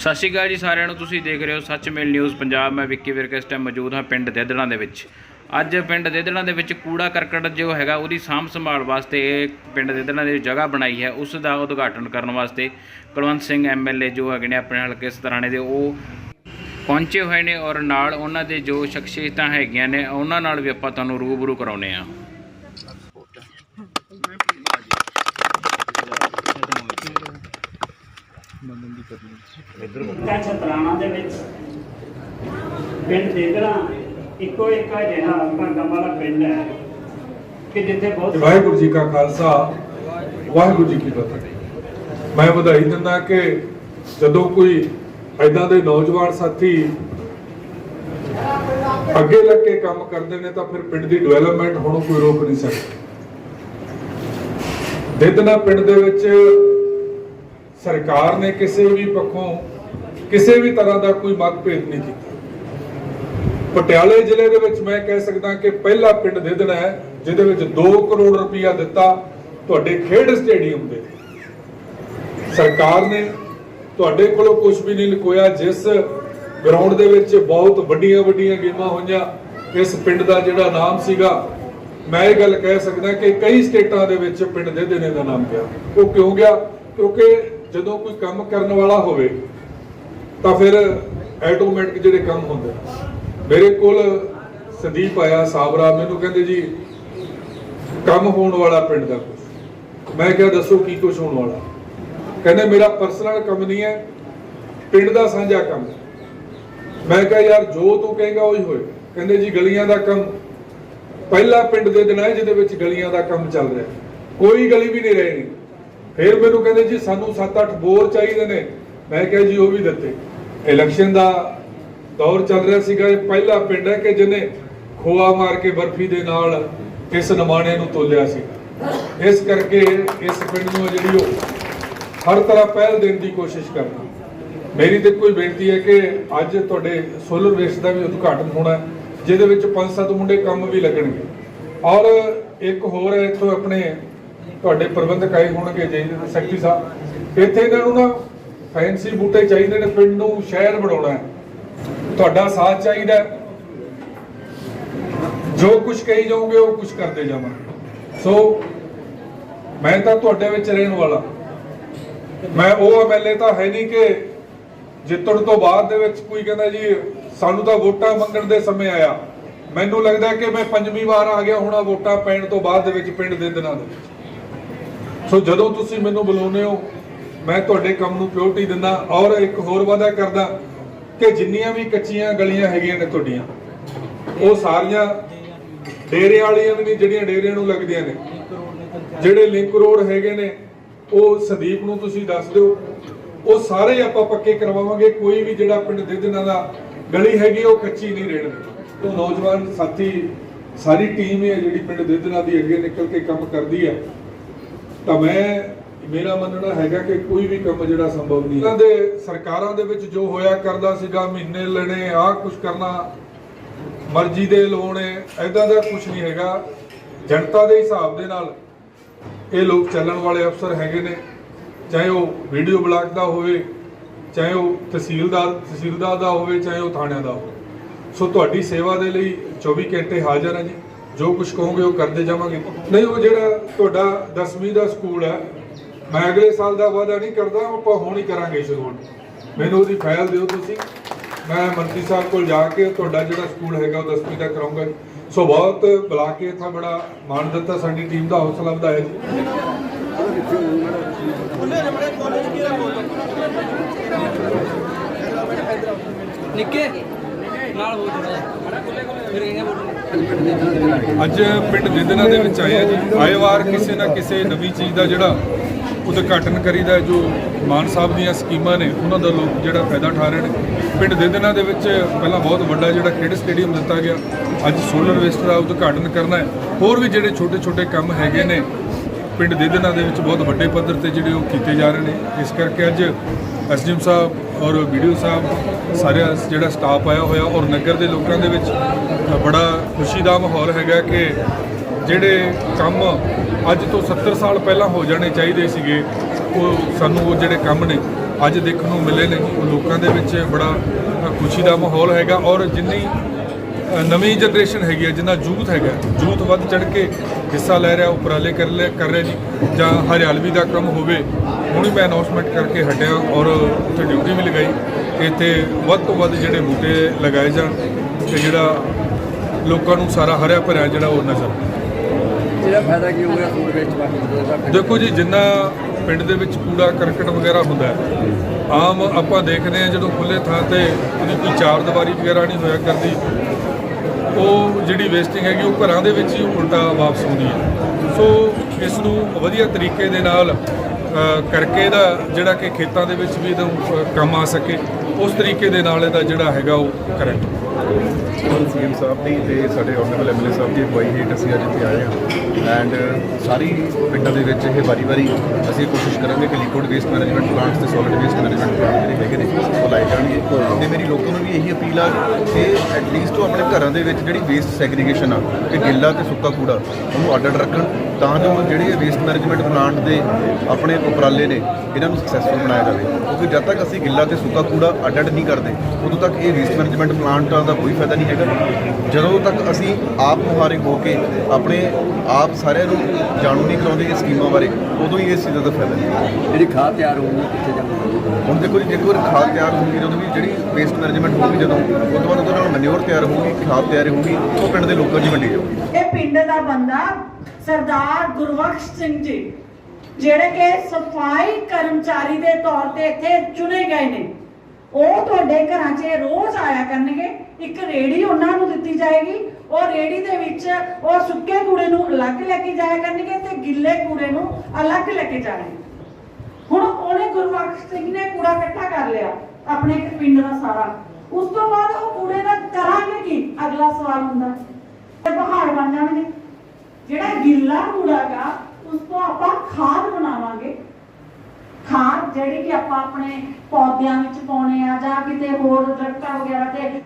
ਸਤਿ ਸ਼੍ਰੀ ਅਕਾਲ ਜੀ ਸਾਰਿਆਂ ਨੂੰ, ਤੁਸੀਂ ਦੇਖ ਰਹੇ ਹੋ ਸੱਚ ਮੇਲ ਨਿਊਜ਼ ਪੰਜਾਬ। ਮੈਂ ਵਿੱਕੀ ਵਿਰਕ ਇਸ ਟਾਈਮ ਮੌਜੂਦ ਹਾਂ ਪਿੰਡ ਦੇਦੜਾਂ ਦੇ ਵਿੱਚ। ਅੱਜ ਪਿੰਡ ਦੇਦੜਾਂ ਦੇ ਵਿੱਚ ਕੂੜਾ ਕਰਕਟ ਜੋ ਹੈਗਾ, ਉਹਦੀ ਸਾਂਭ ਸੰਭਾਲ ਵਾਸਤੇ ਇਹ ਪਿੰਡ ਦੇਦੜਾਂ ਦੇ ਜਗ੍ਹਾ ਬਣਾਈ ਹੈ। ਉਸ ਦਾ ਉਦਘਾਟਨ ਕਰਨ ਵਾਸਤੇ ਕੁਲਵੰਤ ਸਿੰਘ ਐਮਐਲਏ ਜੋ ਹੈਗੇ ਨੇ ਆਪਣੇ ਹਲਕੇ ਸਤਰਾਣੇ ਦੇ, ਉਹ ਪਹੁੰਚੇ ਹੋਏ ਨੇ ਔਰ ਨਾਲ ਉਹਨਾਂ ਦੇ ਜੋ ਸ਼ਖਸੀਅਤਾਂ ਹੈਗੀਆਂ ਨੇ, ਉਹਨਾਂ ਨਾਲ ਵੀ ਆਪਾਂ ਤੁਹਾਨੂੰ ਰੂਬਰੂ ਕਰਾਉਨੇ ਆ ਕਾ ਛਤਰਾਣਾ ਦੇ ਵਿੱਚ ਪਿੰਡ ਦੇਦਰਾ ਇੱਕੋ ਇੱਕ ਅਜਿਹਾ ਭਾਗਾਂ ਵਾਲਾ ਪਿੰਡ ਹੈ ਕਿ ਜਿੱਥੇ ਬਹੁਤ ਵਾਹਿਗੁਰੂ ਜੀ ਕਾ ਖਾਲਸਾ ਵਾਹਿਗੁਰੂ ਜੀ ਕੀ ਫਤਿਹ। ਮੈਂ ਵਧਾਈ ਦਿੰਦਾ ਕਿ ਜਦੋਂ ਕੋਈ ਐਦਾਂ ਦੇ ਨੌਜਵਾਨ ਸਾਥੀ ਅੱਗੇ ਲੱਗ ਕੇ ਕੰਮ ਕਰਦੇ ਨੇ ਤਾਂ ਫਿਰ ਪਿੰਡ ਦੀ ਡਿਵੈਲਪਮੈਂਟ ਹੋਣੋਂ ਕੋਈ ਰੋਕ ਨਹੀਂ ਸਕਦਾ। ਦੇਦਨਾ ਪਿੰਡ ਦੇ ਵਿੱਚ ਸਰਕਾਰ ਨੇ ਕਿਸੇ ਵੀ ਪੱਖੋਂ ਕਿਸੇ ਵੀ ਤਰ੍ਹਾਂ ਦਾ ਕੋਈ ਮਤਭੇਦ ਨਹੀਂ ਕੀਤਾ। ਪਟਿਆਲੇ ਜ਼ਿਲ੍ਹੇ ਦੇ ਵਿੱਚ ਮੈਂ ਕਹਿ ਸਕਦਾ ਕਿ ਪਹਿਲਾ ਪਿੰਡ ਦੇ ਦੇਣਾ ਹੈ, ਜਿਹਦੇ ਵਿੱਚ 2 ਕਰੋੜ ਰੁਪਇਆ ਦਿੱਤਾ ਤੁਹਾਡੇ ਖੇਡ ਸਟੇਡੀਅਮ ਦੇ। ਸਰਕਾਰ ਨੇ ਤੁਹਾਡੇ ਕੋਲੋਂ ਕੁਝ ਵੀ ਨਹੀਂ ਲੁਕੋਇਆ ਜਿਸ ਗਰਾਊਂਡ ਦੇ ਵਿੱਚ ਬਹੁਤ ਵੱਡੀਆਂ ਵੱਡੀਆਂ ਗੇਮਾਂ ਹੋਈਆਂ। ਇਸ ਪਿੰਡ ਦਾ ਜਿਹੜਾ ਨਾਮ ਸੀਗਾ, ਮੈਂ ਇਹ ਗੱਲ ਕਹਿ ਸਕਦਾ ਕਿ ਕਈ ਸਟੇਟਾਂ ਦੇ ਵਿੱਚ ਪਿੰਡ ਦੇ ਦੇਣੇ ਦਾ ਨਾਮ ਗਿਆ। ਉਹ ਕਿਉਂ ਗਿਆ? ਕਿਉਂਕਿ ਜਦੋਂ ਕੋਈ ਕੰਮ ਕਰਨ ਵਾਲਾ ਹੋਵੇ, ਤਾਂ ਫਿਰ ਆਟੋਮੈਟਿਕ ਜਿਹੜੇ ਕੰਮ ਹੁੰਦੇ ਮੇਰੇ ਕੋਲ ਸੰਦੀਪ ਆਇਆ, ਸਾਬਰਾ, ਮੈਨੂੰ ਕਹਿੰਦੇ ਜੀ, ਕੰਮ ਹੋਣ ਵਾਲਾ ਪਿੰਡ ਦਾ ਕੁਝ ਮੈਂ ਕਿਹਾ, ਦੱਸੋ ਕੀ ਕੁਝ ਹੋਣ ਵਾਲਾ? ਕਹਿੰਦੇ, ਮੇਰਾ ਪਰਸਨਲ ਕੰਮ ਨਹੀਂ ਹੈ, ਪਿੰਡ ਦਾ ਸਾਂਝਾ ਕੰਮ ਹੈ। ਮੈਂ ਕਿਹਾ, ਯਾਰ, ਜੋ ਤੂੰ ਕਹੇਗਾ, ਉਹੀ ਹੋਏ ਕਹਿੰਦੇ ਜੀ, ਗਲੀਆਂ ਦਾ ਕੰਮ ਪਹਿਲਾ ਪਿੰਡ ਦੇ ਦਿਨ ਹੈ ਜਿਹਦੇ ਵਿੱਚ ਗਲੀਆਂ ਦਾ ਕੰਮ ਚੱਲ ਰਿਹਾ। ਕੋਈ ਗਲੀ ਵੀ ਨਹੀਂ ਰਹੀ। ਫਿਰ ਮੈਨੂੰ ਕਹਿੰਦੇ ਜੀ, ਸਾਨੂੰ 7-8 ਬੋਰ ਚਾਹੀਦੇ ਨੇ। ਮੈਂ ਕਿਹਾ ਜੀ, ਉਹ ਵੀ ਦਿੱਤੇ। ਇਲੈਕਸ਼ਨ ਦਾ ਦੌਰ ਚੱਲ ਰਿਹਾ ਸੀਗਾ। ਇਹ ਪਹਿਲਾ ਪਿੰਡ ਹੈ ਕਿ ਜਿਹਨੇ ਖੋਆ ਮਾਰ ਕੇ ਬਰਫੀ ਦੇ ਨਾਲ ਇਸ ਨਮਾਣੇ ਨੂੰ ਤੋਲਿਆ ਸੀ। ਇਸ ਕਰਕੇ ਇਸ ਪਿੰਡ ਨੂੰ ਜਿਹੜੀ ਉਹ ਹਰ ਤਰ੍ਹਾਂ ਪਹਿਲ ਦੇਣ ਦੀ ਕੋਸ਼ਿਸ਼ ਕਰਨਾ। ਮੇਰੀ ਤੇ ਕੋਈ ਬੇਨਤੀ ਹੈ ਕਿ ਅੱਜ ਤੁਹਾਡੇ ਸੋਲਰ ਵੇਸਟ ਦਾ ਵੀ ਉਦਘਾਟਨ ਹੋਣਾ ਜਿਹਦੇ ਵਿੱਚ ਪੰਜ ਸੱਤ ਮੁੰਡੇ ਕੰਮ ਵੀ ਲੱਗਣਗੇ। ਔਰ ਇੱਕ ਹੋਰ ਹੈ ਇੱਥੋਂ ਆਪਣੇ ਤੁਹਾਡੇ ਪ੍ਰਬੰਧਕ ਆਏ ਹੋਣਗੇ, ਜੀ ਸੈਕਟਰੀ ਸਾਹਿਬ। ਇੱਥੇ ਇਹਨਾਂ ਨੂੰ ਨਾ ਫੈਂਸੀ ਬੂਟੇ ਚਾਹੀਦੇ ਨੇ, ਪਿੰਡ ਨੂੰ ਸ਼ਹਿਰ ਬਣਾਉਣਾ ਹੈ। ਤੁਹਾਡਾ ਸਾਥ ਚਾਹੀਦਾ ਜੋ ਕੁਝ ਕਹੀ ਜਾਓਗੇ, ਉਹ ਕੁਝ ਕਰਦੇ ਜਾਵਾਂਗੇ ਸੋ ਮੈਂ ਤਾਂ ਤੁਹਾਡੇ ਵਿੱਚ ਰਹਿਣ ਵਾਲਾ। ਮੈਂ ਉਹ ਐਮਐਲਏ ਤਾਂ ਹੈ ਨਹੀਂ ਕਿ ਜਿੱਤਣ ਤੋਂ ਬਾਅਦ ਦੇ ਵਿੱਚ ਕੋਈ ਕਹਿੰਦਾ ਜੀ, ਸਾਨੂੰ ਤਾਂ ਵੋਟਾਂ ਮੰਗਣ ਦੇ ਸਮੇਂ ਆਇਆ। ਮੈਨੂੰ ਲੱਗਦਾ ਕਿ ਮੈਂ ਪੰਜਵੀਂ ਵਾਰ ਆ ਗਿਆ ਹੋਣਾ, ਵੋਟਾਂ ਪੈਣ ਤੋਂ ਬਾਅਦ ਦੇ ਵਿੱਚ ਪਿੰਡ ਦੇ ਦਿਨਾਂ ਦੇ ਵਿੱਚ। ਸੋ ਜਦੋਂ ਤੁਸੀਂ ਮੈਨੂੰ ਬੁਲਾਉਂਦੇ ਹੋ, ਮੈਂ ਤੁਹਾਡੇ ਕੰਮ ਨੂੰ ਪਿਓਰਟੀ ਦਿੰਦਾ ਔਰ ਇੱਕ ਹੋਰ ਵਾਅਦਾ ਕਰਦਾ ਕਿ ਜਿੰਨੀਆਂ ਵੀ ਕੱਚੀਆਂ ਗਲੀਆਂ ਹੈਗੀਆਂ ਨੇ ਤੁਹਾਡੀਆਂ, ਉਹ ਸਾਰੀਆਂ ਡੇਰੇ ਵਾਲੀਆਂ ਵੀ ਨਹੀਂ, ਜਿਹੜੀਆਂ ਡੇਰਿਆਂ ਨੂੰ ਲੱਗਦੀਆਂ ਨੇ। ਜਿਹੜੇ ਲਿੰਕ ਰੋਡ ਹੈਗੇ ਨੇ, ਉਹ ਸੰਦੀਪ ਨੂੰ ਤੁਸੀਂ ਦੱਸ ਦਿਓ। ਉਹ ਸਾਰੇ ਆਪਾਂ ਪੱਕੇ ਕਰਵਾਵਾਂਗੇ। ਕੋਈ ਵੀ ਜਿਹੜਾ ਪਿੰਡ ਦੇ ਦਿਨਾਂ ਦਾ ਗਲੀ ਹੈਗੀ, ਉਹ ਕੱਚੀ ਨਹੀਂ ਰਹਿਣੀ ਉਹ ਨੌਜਵਾਨ ਸਾਥੀ, ਸਾਰੀ ਟੀਮ ਹੈ ਜਿਹੜੀ ਪਿੰਡ ਦੇ ਦਿਨਾਂ ਦੀ ਅੱਗੇ ਨਿਕਲ ਕੇ ਕੰਮ ਕਰਦੀ ਹੈ। ਤਾਂ ਮੈਂ, ਮੇਰਾ ਮੰਨਣਾ ਹੈਗਾ ਕਿ ਕੋਈ ਵੀ ਕੰਮ ਜਿਹੜਾ ਸੰਭਵ ਨਹੀਂ ਇਹਨਾਂ ਦੇ ਸਰਕਾਰਾਂ ਦੇ ਵਿੱਚ ਜੋ ਹੋਇਆ ਕਰਦਾ ਸੀਗਾ, ਮਹੀਨੇ ਲੈਣੇ ਆਹ ਕੁਝ ਕਰਨਾ, ਮਰਜ਼ੀ ਦੇ ਲੋਣੇ ਐਦਾਂ ਦਾ ਕੁਝ ਨਹੀਂ ਹੈਗਾ। ਜਨਤਾ ਦੇ ਹਿਸਾਬ ਦੇ ਨਾਲ ਇਹ ਲੋਕ ਚੱਲਣ ਵਾਲੇ ਅਫਸਰ ਹੈਗੇ ਨੇ। ਚਾਹੇ ਉਹ ਵੀਡੀਓ ਬਲਾਕ ਦਾ ਹੋਵੇ, ਚਾਹੇ ਉਹ ਤਹਿਸੀਲਦਾਰ ਤਹਿਸੀਲਦਾਰ ਦਾ ਹੋਵੇ, ਚਾਹੇ ਉਹ ਥਾਣਿਆਂ ਦਾ ਹੋਵੇ। ਸੋ ਤੁਹਾਡੀ ਸੇਵਾ ਦੇ ਲਈ 24 ਘੰਟੇ ਹਾਜ਼ਰ ਹਾਂ ਜੀ। ਜੋ ਕੁਝ ਕਹੋਗੇ ਉਹ ਕਰਦੇ ਜਾਵਾਂਗੇ। ਨਹੀਂ, ਉਹ ਜਿਹੜਾ ਤੁਹਾਡਾ 10ਵੀਂ ਦਾ ਸਕੂਲ ਹੈ, ਮੈਂ ਅਗਲੇ ਸਾਲ ਦਾ ਵਾਅਦਾ ਨਹੀਂ ਕਰਦਾ, ਆਪਾਂ ਹੁਣ ਹੀ ਕਰਾਂਗੇ ਸ਼ੁਰੂ ਮੈਨੂੰ ਉਹਦੀ ਫਾਈਲ ਦਿਓ ਤੁਸੀਂ। ਮੈਂ ਮੰਤਰੀ ਸਾਹਿਬ ਕੋਲ ਜਾ ਕੇ ਤੁਹਾਡਾ ਜਿਹੜਾ ਸਕੂਲ ਹੈਗਾ, ਉਹ 10ਵੀਂ ਦਾ ਕਰਾਉਂਗਾ ਸੋ ਬਹੁਤ ਬੁਲਾ ਕੇ ਇੱਥੇ ਬੜਾ ਮਾਣ ਦਿੱਤਾ, ਸਾਡੀ ਟੀਮ ਦਾ ਹੌਸਲਾ ਵਧਾਇਆ ਜੀ। ਨਿੱਕੇ? ਨਾਲ ਹੋ ਜਾਣਾ ਫਿਰ ਇਹਨੇ ਬੋਲਣਾ। ਅੱਜ ਪਿੰਡ ਦਿੰਦਨਾ ਦੇ ਵਿੱਚ ਆਏ ਆ ਜੀ। ਆਏ ਵਾਰ ਕਿਸੇ ਨਾ ਕਿਸੇ ਨਵੀਂ ਚੀਜ਼ ਦਾ ਜਿਹੜਾ ਉਦਘਾਟਨ ਕਰੀਦਾ ਜੋ ਮਾਨ ਸਾਹਿਬ ਦੀਆਂ ਸਕੀਮਾਂ ਨੇ, ਉਹਨਾਂ ਦਾ ਲੋਕ ਜਿਹੜਾ ਫਾਇਦਾ ਉਠਾ ਰਹੇ ਨੇ। ਪਿੰਡ ਦਿੰਦਨਾ ਦੇ ਵਿੱਚ ਪਹਿਲਾਂ ਬਹੁਤ ਵੱਡਾ ਜਿਹੜਾ ਖੇਡ ਸਟੇਡੀਅਮ ਦਿੱਤਾ ਗਿਆ। ਅੱਜ ਸੋਲਰ ਵੇਸਟ ਦਾ ਉਦਘਾਟਨ ਕਰਨਾ ਹੈ। ਹੋਰ ਵੀ ਜਿਹੜੇ ਛੋਟੇ ਛੋਟੇ ਕੰਮ ਹੈਗੇ ਨੇ, ਪਿੰਡ ਦੇਦਨਾ ਦੇ ਵਿੱਚ ਬਹੁਤ ਵੱਡੇ ਪੱਧਰ ਤੇ ਜਿਹੜੇ ਉਹ ਕੀਤੇ ਜਾ ਰਹੇ ਨੇ। ਇਸ ਕਰਕੇ ਅੱਜ ਐਸਡੀਐਮ ਸਾਹਿਬ ਔਰ ਵੀਡੀਓ ਸਾਹਿਬ ਸਾਰੇ ਜਿਹੜਾ ਸਟਾਫ ਆਇਆ ਹੋਇਆ ਔਰ ਨਗਰ ਦੇ ਲੋਕਾਂ ਦੇ ਵਿੱਚ ਬੜਾ ਖੁਸ਼ੀ ਦਾ ਮਾਹੌਲ ਹੈਗਾ ਕਿ ਜਿਹੜੇ ਕੰਮ ਅੱਜ ਤੋਂ 70 ਸਾਲ ਪਹਿਲਾਂ ਹੋ ਜਾਣੇ ਚਾਹੀਦੇ ਸੀਗੇ, ਉਹ ਸਾਨੂੰ ਉਹ ਜਿਹੜੇ ਕੰਮ ਨੇ ਅੱਜ ਦੇਖਣ ਨੂੰ ਮਿਲੇ ਨੇ, ਉਹ ਲੋਕਾਂ ਦੇ ਵਿੱਚ ਬੜਾ ਖੁਸ਼ੀ ਦਾ ਮਾਹੌਲ ਹੈਗਾ ਔਰ ਜਿੰਨੀ ਨਵੀਂ ਜਨਰੇਸ਼ਨ ਹੈਗੀ ਹੈ, ਜਿੰਨਾ ਯੂਥ ਹੈਗਾ ਯੂਥ ਵੱਧ ਚੜ ਕੇ ਹਿੱਸਾ ਲੈ ਰਿਹਾ, ਉਪਰਾਲੇ ਕਰ ਲੈ, ਕਰ ਰਿਹਾ ਜੀ, ਜਾਂ ਹਰਿਆਲਵੀ ਦਾ ਕੰਮ ਹੋਵੇ ਹੁਣ ਮੈਂ ਅਨਾਉਂਸਮੈਂਟ ਕਰਕੇ ਹਟਿਆ ਔਰ ਉੱਥੇ ਡਿਊਟੀ ਵੀ ਲਗਾਈ। ਇੱਥੇ ਵੱਧ ਤੋਂ ਵੱਧ ਜਿਹੜੇ ਬੂਟੇ ਲਗਾਏ ਜਾਣ ਤੇ ਜਿਹੜਾ ਲੋਕਾਂ ਨੂੰ ਸਾਰਾ ਹਰਿਆ ਭਰਿਆ ਜਿਹੜਾ ਉਹ ਨਜ਼ਰ। ਜਿਹੜਾ ਫਾਇਦਾ ਕੀ ਹੋਊਗਾ ਫੂਡ ਵੇਸਟ ਬਾਕੀ ਦੇਖੋ ਜੀ ਜਿੰਨਾ ਪਿੰਡ ਦੇ ਵਿੱਚ ਕੂੜਾ ਕਰਕਟ ਵਗੈਰਾ ਹੁੰਦਾ ਆਮ ਆਪਾਂ ਦੇਖਦੇ ਹਾਂ ਜਦੋਂ ਖੁੱਲੇ ਥਾਂ ਤੇ ਉਹਦੀ ਕੋਈ ਚਾਰ ਦੀਵਾਰੀ ਵਗੈਰਾ ਨਹੀਂ ਹੋਇਆ ਕਰਦੀ ਉਹ ਜਿਹੜੀ ਵੇਸਟਿੰਗ ਹੈਗੀ ਉਹ ਘਰਾਂ ਦੇ ਵਿੱਚ ਹੀ ਉਲਟਾ ਵਾਪਸ ਆਉਂਦੀ ਹੈ ਸੋ ਇਸ ਨੂੰ ਵਧੀਆ ਤਰੀਕੇ ਦੇ ਨਾਲ ਕਰਕੇ ਦਾ ਜਿਹੜਾ ਕਿ ਖੇਤਾਂ ਦੇ ਵਿੱਚ ਵੀ ਇਹਦਾ ਕੰਮ ਆ ਸਕੇ, ਉਸ ਤਰੀਕੇ ਦੇ ਨਾਲ ਇਹਦਾ ਜਿਹੜਾ ਹੈਗਾ ਉਹ ਕਰਾਂ। ਸੀਐਮ ਸਾਹਿਬ ਦੀ ਤੇ ਸਾਡੇ ਆਨਰੇਬਲ ਐਮਐਲਏ ਸਾਹਿਬ ਦੀ ਅਗਵਾਈ ਹੇਠ ਅਸੀਂ ਅੱਜ ਇੱਥੇ ਆਏ ਹਾਂ। ਐਂਡ ਸਾਰੀ ਪਿੰਡਾਂ ਦੇ ਵਿੱਚ ਇਹ ਵਾਰੀ-ਵਾਰੀ ਅਸੀਂ ਕੋਸ਼ਿਸ਼ ਕਰਾਂਗੇ ਕਿ ਲਿਕੁਇਡ ਵੇਸਟ ਮੈਨੇਜਮੈਂਟ ਪਲਾਂਟਸ ਤੇ ਸੋਲਿਡ ਵੇਸਟ ਮੈਨੇਜਮੈਂਟ ਪਲਾਂਟ ਜਿਹੜੇ ਹੈਗੇ ਨੇ, ਉਹ ਲਾਏ ਜਾਣਗੇ। ਤੇ ਮੇਰੀ ਲੋਕਾਂ ਨੂੰ ਵੀ ਇਹੀ ਅਪੀਲ ਆ ਕਿ ਐਟਲੀਸਟ ਉਹ ਆਪਣੇ ਘਰਾਂ ਦੇ ਵਿੱਚ ਜਿਹੜੀ ਵੇਸਟ ਸੈਗਰੀਗੇਸ਼ਨ ਆ, ਕਿ ਗਿੱਲਾ ਤੇ ਸੁੱਕਾ ਕੂੜਾ, ਉਹਨੂੰ ਅੱਡ-ਅੱਡ ਰੱਖਣ, ਤਾਂ ਜੋ ਜਿਹੜੇ ਵੇਸਟ ਮੈਨੇਜਮੈਂਟ ਪਲਾਂਟ ਦੇ ਆਪਣੇ ਉਪਰਾਲੇ ਨੇ, ਇਹਨਾਂ ਨੂੰ ਸਕਸੈਸਫੁਲ ਬਣਾਇਆ ਜਾਵੇ। ਕਿਉਂਕਿ ਜਦ ਤੱਕ ਅਸੀਂ ਗਿੱਲਾ ਤੇ ਸੁੱਕਾ ਕੂੜਾ ਅੱਡ-ਅੱਡ ਨਹੀਂ ਕਰਦੇ, ਉਦੋਂ ਤੱਕ ਇਹ ਵੇਸਟ ਮੈਨੇਜਮੈਂਟ ਪਲਾਂਟਾਂ ਦਾ ਕੋਈ ਫਾਇਦਾ ਨਹੀਂ ਹੈਗਾ। ਜਦੋਂ ਤੱਕ ਅਸੀਂ ਆਪ ਮੁਹਾਰੇ ਹੋ ਕੇ ਆਪਣੇ ਆਪ ਸਾਰਿਆਂ ਨੂੰ ਜਾਣੂ ਨਹੀਂ ਕਰਾਉਂਦੇ ਇਹ ਸਕੀਮਾਂ ਬਾਰੇ ਉਦੋਂ ਹੀ ਇਸ ਚੀਜ਼ ਦਾ ਫਾਇਦਾ ਨਹੀਂ ਜਿਹੜੀ ਖਾਦ ਤਿਆਰ ਹੋਊਗੀ ਕਿੱਥੇ ਜਾਊਗੀ? ਹੁਣ ਦੇਖੋ ਜੀ ਜੇਕਰ ਖਾਦ ਤਿਆਰ ਹੋਊਗੀ ਜਦੋਂ ਵੀ ਜਿਹੜੀ ਵੇਸਟ ਮੈਨੇਜਮੈਂਟ ਹੋਊਗੀ ਜਦੋਂ ਉਸ ਤੋਂ ਬਾਅਦ ਉਹਦੇ ਨਾਲ ਮੈਨਿਓਰ ਤਿਆਰ ਹੋਊਗੀ ਖਾਦ ਤਿਆਰ ਹੋਊਗੀ ਉਹ ਪਿੰਡ ਦੇ ਲੋਕਾਂ 'ਚ ਵੰਡੀ ਜਾਊਗੀ ਇਹ ਪਿੰਡ ਦਾ ਬੰਦਾ ਸਰਦਾਰ ਗੁਰਬਖਸ਼ ਸਿੰਘ ਜੀ ਜਿਹੜੇ ਕਿ ਸਫ਼ਾਈ ਕਰਮਚਾਰੀ ਦੇ ਤੌਰ ਤੇ ਇੱਥੇ ਚੁਣੇ ਗਏ ਨੇ। ਉਹ ਤੁਹਾਡੇ ਘਰਾਂ 'ਚ ਰੋਜ਼ ਆਇਆ ਕਰਨਗੇ। ਇੱਕ ਰੇੜੀ ਉਹਨਾਂ ਨੂੰ ਦਿੱਤੀ ਜਾਏਗੀ, ਉਹ ਰੇੜੀ ਦੇ ਵਿੱਚ ਉਹ ਸੁੱਕੇ ਕੂੜੇ ਨੂੰ ਅਲੱਗ ਲੈ ਕੇ ਜਾਇਆ ਕਰਨਗੇ ਤੇ ਗਿੱਲੇ ਕੂੜੇ ਨੂੰ ਅਲੱਗ ਲੈ ਕੇ ਜਾਣਗੇ। ਹੁਣ ਉਹਨੇ ਗੁਰਬਖਸ਼ ਸਿੰਘ ਨੇ ਕੂੜਾ ਇਕੱਠਾ ਕਰ ਲਿਆ, ਆਪਣੇ ਪਿੰਡ ਦਾ ਸਾਰਾ। ਉਸ ਤੋਂ ਬਾਅਦ ਉਹ ਕੂੜੇ ਦਾ ਕਰਾਂਗੇ ਕੀ? ਅਗਲਾ ਸਵਾਲ ਹੁੰਦਾ ਤੇ ਪਹਾੜ ਬਣ ਜਾਣਗੇ। ਜਿਹੜਾ ਗਿੱਲਾ ਕੂੜਾ ਗਾ, ਉਸ ਤੋਂ ਆਪਾਂ ਖਾਦ ਬਣਾਵਾਂਗੇ। ਖਾਦ ਜਿਹੜੀ ਕਿ ਆਪਾਂ ਆਪਣੇ ਪੌਦਿਆਂ ਵਿੱਚ ਪਾਉਣੇ ਆ ਜਾਂ ਕਿਤੇ ਹੋਰ ਦਰਖਤਾਂ ਵਗੈਰਾ ਤੇ